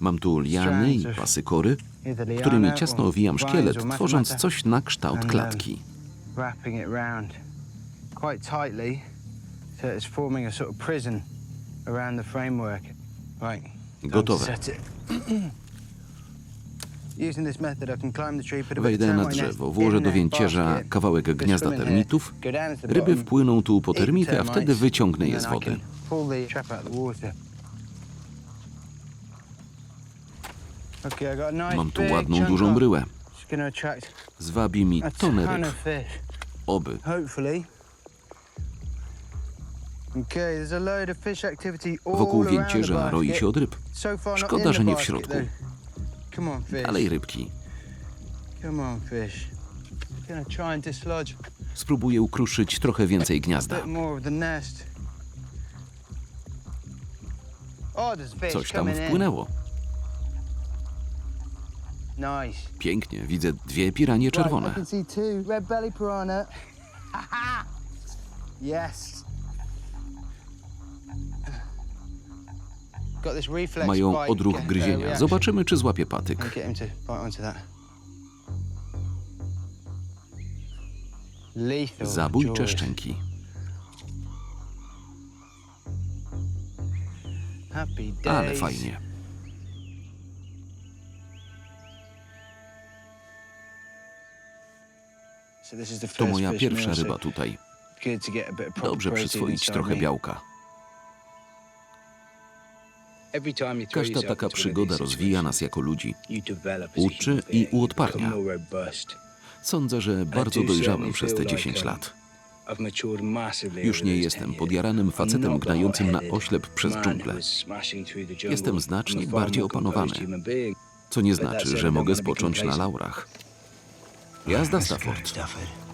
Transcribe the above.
Mam tu liany i pasy kory, którymi ciasno owijam szkielet, or tworząc coś na kształt um, klatki. Gotowe. Wejdę na drzewo, włożę do więcierza kawałek gniazda termitów, ryby wpłyną tu po termity, a wtedy wyciągnę je z wody. Mam tu ładną, dużą bryłę. Zwabi mi a tonę ton ryb. Oby. Wokół więcierza roi się od ryb. Szkoda, że nie w środku. Dalej rybki. Spróbuję ukruszyć trochę więcej gniazda. Oh, Coś tam wpłynęło. Pięknie, widzę dwie piranie czerwone. Mają odruch gryzienia. Zobaczymy, czy złapie patyk. Zabójcze szczęki. Ale fajnie. To moja pierwsza ryba tutaj. Dobrze przyswoić trochę białka. Każda taka przygoda rozwija nas jako ludzi. Uczy i uodparnia. Sądzę, że bardzo do dojrzałem przez te feel like, 10 um, lat. Już nie jestem 10 years. podjaranym facetem gnającym na oślep przez dżunglę. Jestem znacznie bardziej opanowany. co nie znaczy, że mogę spocząć na laurach. Jazda that's Stafford.